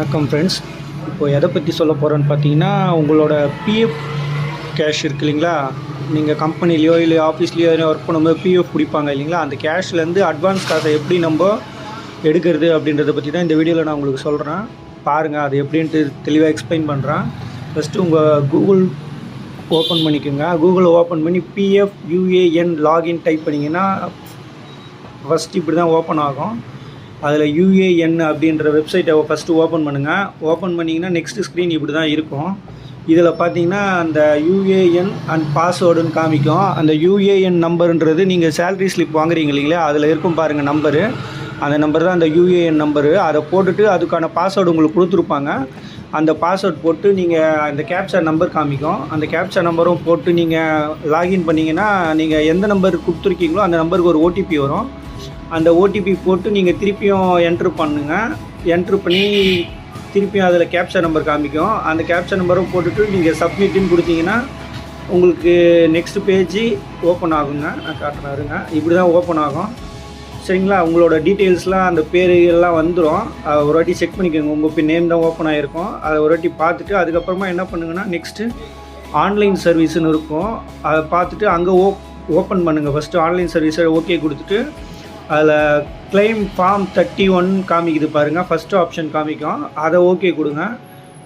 வணக்கம் ஃப்ரெண்ட்ஸ் இப்போ எதை பற்றி சொல்ல போகிறேன்னு பார்த்தீங்கன்னா உங்களோட பிஎஃப் கேஷ் இருக்கு இல்லைங்களா? நீங்கள் கம்பெனிலையோ இல்லை ஆஃபீஸ்லேயோ ஒர்க் பண்ணும்போது பிஎஃப் பிடிப்பாங்க இல்லைங்களா? அந்த கேஷ்லேருந்து அட்வான்ஸ் காசை எப்படி நம்ம எடுக்கிறது அப்படின்றத பற்றி தான் இந்த வீடியோவில் நான் உங்களுக்கு சொல்கிறேன் பாருங்கள் அது எப்படின்ட்டு தெளிவாக எக்ஸ்பிளைன் பண்ணுறேன் ஃபஸ்ட்டு உங்கள் கூகுள் ஓப்பன் பண்ணிக்கோங்க. கூகுளை ஓப்பன் பண்ணி பிஎஃப் யூஏஎன் லாகின் டைப் பண்ணிங்கன்னா ஃபஸ்ட் இப்படி தான் ஓப்பன் ஆகும். அதில் யூஏஎன் அப்படின்ற வெப்சைட்டை ஃபஸ்ட்டு ஓப்பன் பண்ணுங்கள் ஓப்பன் பண்ணிங்கன்னா நெக்ஸ்ட்டு ஸ்க்ரீன் இப்படி தான் இருக்கும். இதில் பார்த்தீங்கன்னா அந்த யூஏஎன் அண்ட் பாஸ்வேர்டுன்னு காமிக்கும். அந்த யூஏஎன் நம்பருன்றது நீங்கள் சேல்ரி ஸ்லிப் வாங்குறீங்க இல்லைங்களா? அதில் இருக்கும் பாருங்கள் நம்பரு அந்த நம்பர் தான் அந்த யூஏஎன் நம்பரு அதை போட்டுட்டு அதுக்கான பாஸ்வேர்டு உங்களுக்கு கொடுத்துருப்பாங்க. அந்த பாஸ்வேர்ட் போட்டு நீங்கள் அந்த கேப்சா நம்பர் காமிக்கும். அந்த கேப்சா நம்பரும் போட்டு நீங்கள் லாகின் பண்ணிங்கன்னா நீங்கள் எந்த நம்பர் கொடுத்துருக்கீங்களோ அந்த நம்பருக்கு ஒரு ஓடிபி வரும். அந்த ஓடிபி போட்டு நீங்கள் திருப்பியும் என்ட்ரு பண்ணுங்கள் என்ட்ரு பண்ணி திருப்பியும் அதில் கேப்சர் நம்பர் காமிக்கும். அந்த கேப்சர் நம்பரும் போட்டுட்டு நீங்கள் சப்மிட்னு கொடுத்தீங்கன்னா உங்களுக்கு நெக்ஸ்ட் பேஜ் ஓப்பன் ஆகுங்க. நான் காட்டுறேன் இருங்க. இப்படி தான் ஓப்பன் ஆகும். சரிங்களா? உங்களோட டீட்டெயில்ஸ்லாம் அந்த பேர் எல்லாம் வந்துடும் அதை ஒரு வாட்டி செக் பண்ணிக்கோங்க. உங்கள் நேம் தான் ஓப்பன் ஆகிருக்கும் அதை ஒரு வாட்டி பார்த்துட்டு அதுக்கப்புறமா என்ன பண்ணுங்கன்னா நெக்ஸ்ட்டு ஆன்லைன் சர்வீஸ்னு இருக்கும். அதை பார்த்துட்டு அங்கே ஓ ஓப்பன் பண்ணுங்கள் ஃபஸ்ட்டு ஆன்லைன் சர்வீஸை ஓகே கொடுத்துட்டு அதில் கிளைம் ஃபார்ம் தேர்ட்டி ஒன் காமிக்குது பாருங்கள் ஃபஸ்ட்டு ஆப்ஷன் காமிக்கும். அதை ஓகே கொடுங்க.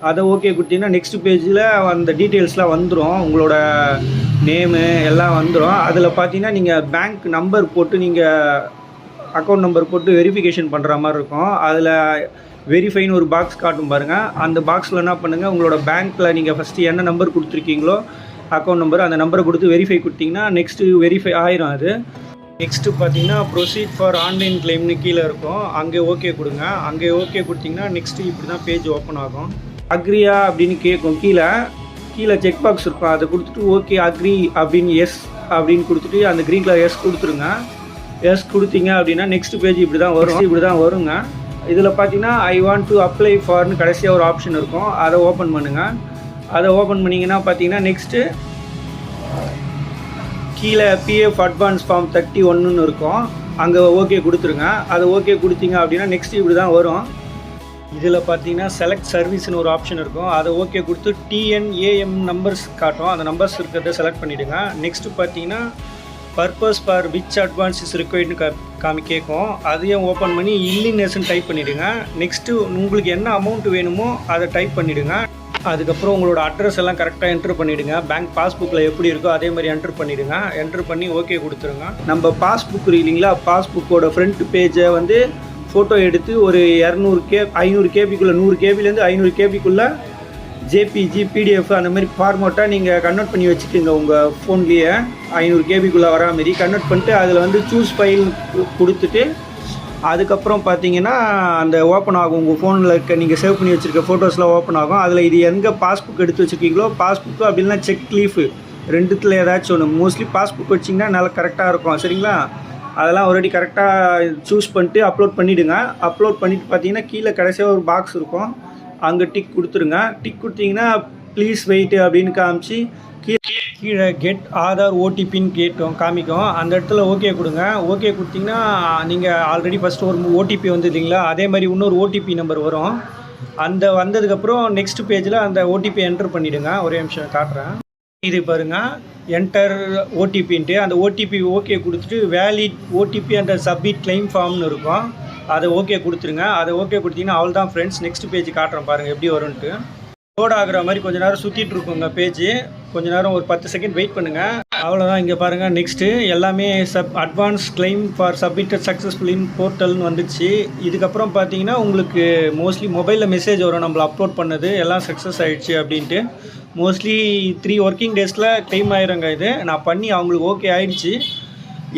அதை ஓகே கொடுத்தீங்கன்னா நெக்ஸ்ட் பேஜில் அந்த டீட்டெயில்ஸ்லாம் வந்துடும் உங்களோட நேமு எல்லாம் வந்துடும் அதில் பார்த்தீங்கன்னா நீங்கள் பேங்க் நம்பர் போட்டு நீங்கள் அக்கௌண்ட் நம்பர் போட்டு வெரிஃபிகேஷன் பண்ணுற மாதிரி இருக்கும். அதில் வெரிஃபைன்னு ஒரு பாக்ஸ் காட்டும் பாருங்கள் அந்த பாக்ஸில் என்ன பண்ணுங்கள் உங்களோட பேங்க்கில் நீங்கள் ஃபஸ்ட்டு என்ன நம்பர் கொடுத்துருக்கீங்களோ அக்கௌண்ட் நம்பர் அந்த நம்பரை கொடுத்து வெரிஃபை கொடுத்தீங்கன்னா நெக்ஸ்ட்டு வெரிஃபை ஆயிரும் அது. நெக்ஸ்ட்டு பார்த்தீங்கன்னா ப்ரொசீட் ஃபார் ஆன்லைன் கிளைம்னு கீழே இருக்கும். அங்கே ஓகே கொடுங்க. அங்கே ஓகே கொடுத்தீங்கன்னா நெக்ஸ்ட்டு இப்படி தான் பேஜ் ஓப்பன் ஆகும். அக்ரியா அப்படின்னு கேட்கும். கீழே கீழே செக் பாக்ஸ் இருக்கும். அதை கொடுத்துட்டு ஓகே அக்ரி அப்படின்னு எஸ் அப்படின்னு கொடுத்துட்டு அந்த க்ரீன் கலர் எஸ் கொடுத்துருங்க. எஸ் கொடுத்தீங்க அப்படின்னா நெக்ஸ்ட் பேஜ் இப்படி தான் வரும். இப்படி தான் வருங்க. இதில் பார்த்தீங்கன்னா ஐ வாண்ட் டு அப்ளை ஃபார்னு கடைசியாக ஒரு ஆப்ஷன் இருக்கும். அதை ஓப்பன் பண்ணுங்கள் அதை ஓப்பன் பண்ணிங்கன்னா பார்த்தீங்கன்னா நெக்ஸ்ட்டு கீழே பிஎஃப் அட்வான்ஸ் ஃபார்ம் தேர்ட்டி ஒன்றுன்னு இருக்கும். அங்கே ஓகே கொடுத்துருங்க. அதை ஓகே கொடுத்தீங்க அப்படின்னா நெக்ஸ்ட் இப்படி தான் வரும். இதில் பார்த்தீங்கன்னா செலக்ட் சர்வீஸ்னு ஒரு ஆப்ஷன் இருக்கும். அதை ஓகே கொடுத்து டிஎன்ஏஎம் நம்பர்ஸ் காட்டும். அந்த நம்பர்ஸ் இருக்கிறத செலக்ட் பண்ணிவிடுங்க நெக்ஸ்ட்டு பார்த்தீங்கன்னா purpose for which advance is கா காமி கேட்கும். அதையும் ஓப்பன் பண்ணி இல்லினஸ்ன்னு டைப் பண்ணிவிடுங்க நெக்ஸ்ட்டு உங்களுக்கு என்ன அமௌண்ட் வேணுமோ அதை டைப் பண்ணிவிடுங்க அதுக்கப்புறம் உங்களோட அட்ரஸ் எல்லாம் கரெக்டாக என்ட்ரு பண்ணிவிடுங்க பேங்க் பாஸ்புக்கில் எப்படி இருக்கோ அதே மாதிரி என்ட்ரு பண்ணிவிடுங்க என்ட்ரு பண்ணி ஓகே கொடுத்துருங்க. நம்ம பாஸ்புக் இல்லைங்களா? பாஸ்புக்கோட ஃப்ரண்ட் பேஜை வந்து ஃபோட்டோ எடுத்து ஒரு இரநூறு கே ஐநூறு கேபிக்குள்ளே நூறு கேபிலேருந்து ஐநூறு கேபிக்குள்ளே ஜேபிஜி பிடிஎஃப் அந்த மாதிரி ஃபார்மேட்டாக நீங்கள் கன்வெர்ட் பண்ணி வச்சுக்கோங்க உங்கள் ஃபோன்லேயே ஐநூறு கேபிக்குள்ளே வரா மாரி கன்வெர்ட் பண்ணிட்டு அதில் வந்து சூஸ் ஃபைல் கொடுத்துட்டு அதுக்கப்புறம் பார்த்தீங்கன்னா அந்த ஓப்பன் ஆகும். உங்கள் ஃபோனில் இருக்க நீங்கள் சேவ் பண்ணி வச்சுருக்க ஃபோட்டோஸ்லாம் ஓப்பன் ஆகும். அதில் இது எங்கே பாஸ்புக் எடுத்து வச்சுருக்கீங்களோ பாஸ்புக்கு அப்படின்னா செக் லீஃபு ரெண்டுத்தில் ஏதாச்சும் ஒன்று மோஸ்ட்லி பாஸ்புக் வச்சிங்கன்னா நல்லா கரெக்டாக இருக்கும். சரிங்களா? அதெல்லாம் ஆல்ரெடி கரெக்டாக சூஸ் பண்ணிட்டு அப்லோட் பண்ணிவிடுங்க அப்லோட் பண்ணிவிட்டு பார்த்தீங்கன்னா கீழே கடைசியாக ஒரு பாக்ஸ் இருக்கும். அங்கே டிக் கொடுத்துருங்க. டிக் கொடுத்தீங்கன்னா ப்ளீஸ் வெயிட் அப்படின்னு காமிச்சு கீழே கெட் ஆதார் ஓடிபின்னு கேட்டும் காமிக்கும். அந்த இடத்துல ஓகே கொடுங்க. ஓகே கொடுத்தீங்கன்னா நீங்கள் ஆல்ரெடி ஃபஸ்ட்டு ஒரு ஓடிபி வந்து இல்லைங்களா அதே மாதிரி இன்னொரு ஓடிபி நம்பர் வரும். அந்த வந்ததுக்கப்புறம் நெக்ஸ்ட் பேஜில் அந்த ஓடிபி என்டர் பண்ணிவிடுங்க ஒரே நிமிஷம் காட்டுறேன். இது பாருங்கள் என்டர் ஓடிபின்ட்டு அந்த ஓடிபி ஓகே கொடுத்துட்டு வேலிட் ஓடிபி அந்த சப்மிட் கிளைம் ஃபார்ம்னு இருக்கும். அதை ஓகே கொடுத்துருங்க. அதை ஓகே கொடுத்தீங்கன்னா அவள் தான் ஃப்ரெண்ட்ஸ் நெக்ஸ்ட் பேஜ் காட்டுறேன் பாருங்கள் எப்படி வரும்ன்ட்டு. லோட் ஆகுற மாதிரி கொஞ்ச நேரம் சுற்றிட்டு இருக்குங்க பேஜ் கொஞ்ச நேரம் ஒரு பத்து செகண்ட் வெயிட் பண்ணுங்கள் அவ்வளோதான் இங்கே பாருங்கள் நெக்ஸ்ட்டு எல்லாமே sub advance claim for submitted successful in போர்ட்டல்னு வந்துச்சு. இதுக்கப்புறம் பார்த்தீங்கன்னா உங்களுக்கு மோஸ்ட்லி மொபைலில் மெசேஜ் வரும் நம்மளை அப்லோட் பண்ணது எல்லாம் சக்ஸஸ் ஆகிடுச்சு அப்படின்ட்டு. மோஸ்ட்லி த்ரீ ஒர்க்கிங் டேஸில் கிளைம் ஆயிருங்க இது. நான் பண்ணி அவங்களுக்கு ஓகே ஆயிடுச்சு.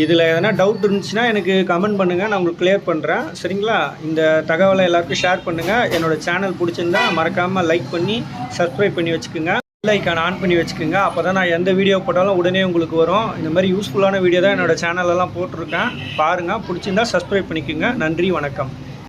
இதில் எதனா டவுட் இருந்துச்சுன்னா எனக்கு கமெண்ட் பண்ணுங்கள் நான் உங்களுக்கு கிளியர் பண்ணுறேன் சரிங்களா? இந்த தகவலை எல்லாருக்கும் ஷேர் பண்ணுங்கள் என்னோடய சேனல் பிடிச்சிருந்தா மறக்காமல் லைக் பண்ணி சப்ஸ்கிரைப் பண்ணி வச்சுக்கோங்க. லைக்கான ஆன் பண்ணி வச்சுக்கோங்க. அப்போ தான் நான் எந்த வீடியோ போட்டாலும் உடனே உங்களுக்கு வரும். இந்த மாதிரி யூஸ்ஃபுல்லான வீடியோ தான் என்னோடய சேனலெல்லாம் போட்டிருக்கேன். பாருங்கள் பிடிச்சிருந்தா சப்ஸ்கிரைப் பண்ணிக்கோங்க. நன்றி வணக்கம்.